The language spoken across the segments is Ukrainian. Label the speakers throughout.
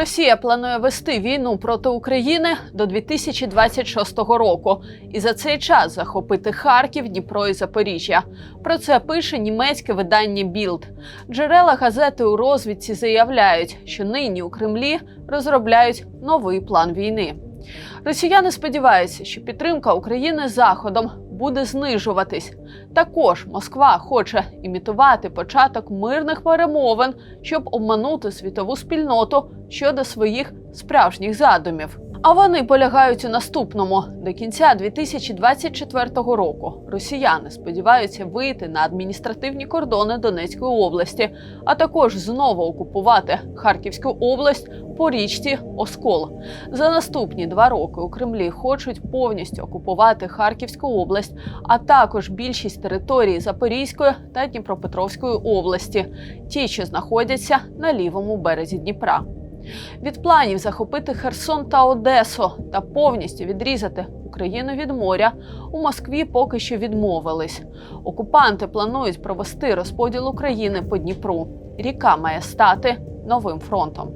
Speaker 1: Росія планує вести війну проти України до 2026 року і за цей час захопити Харків, Дніпро і Запоріжжя. Про це пише німецьке видання Білд. Джерела газети у розвідці заявляють, що нині у Кремлі розробляють новий план війни. Росіяни сподіваються, що підтримка України заходом буде знижуватись. Також Москва хоче імітувати початок мирних перемовин, щоб обманути світову спільноту щодо своїх справжніх задумів. А вони полягають у наступному до кінця 2024 року. Росіяни сподіваються вийти на адміністративні кордони Донецької області, а також знову окупувати Харківську область по річці Оскол. За наступні два роки у Кремлі хочуть повністю окупувати Харківську область, а також більшість території Запорізької та Дніпропетровської області, ті, що знаходяться на лівому березі Дніпра. Від планів захопити Херсон та Одесу та повністю відрізати Україну від моря у Москві поки що відмовились. Окупанти планують провести розподіл України по Дніпру. Ріка має стати новим фронтом.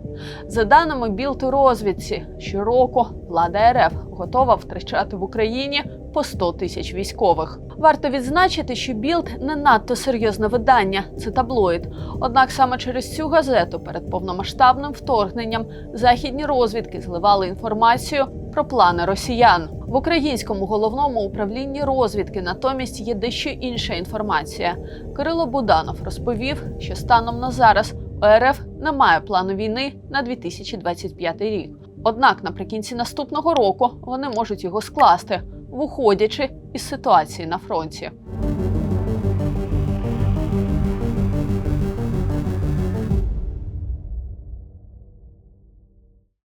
Speaker 1: За даними Білти розвідці, щороку влада РФ готова втрачати в Україні по 100 тисяч військових. Варто відзначити, що Білд не надто серйозне видання, це таблоїд. Однак саме через цю газету перед повномасштабним вторгненням західні розвідки зливали інформацію про плани росіян. В українському головному управлінні розвідки натомість є дещо інша інформація. Кирило Буданов розповів, що станом на зараз у РФ немає плану війни на 2025 рік. Однак наприкінці наступного року вони можуть його скласти, виходячи із ситуації на фронті.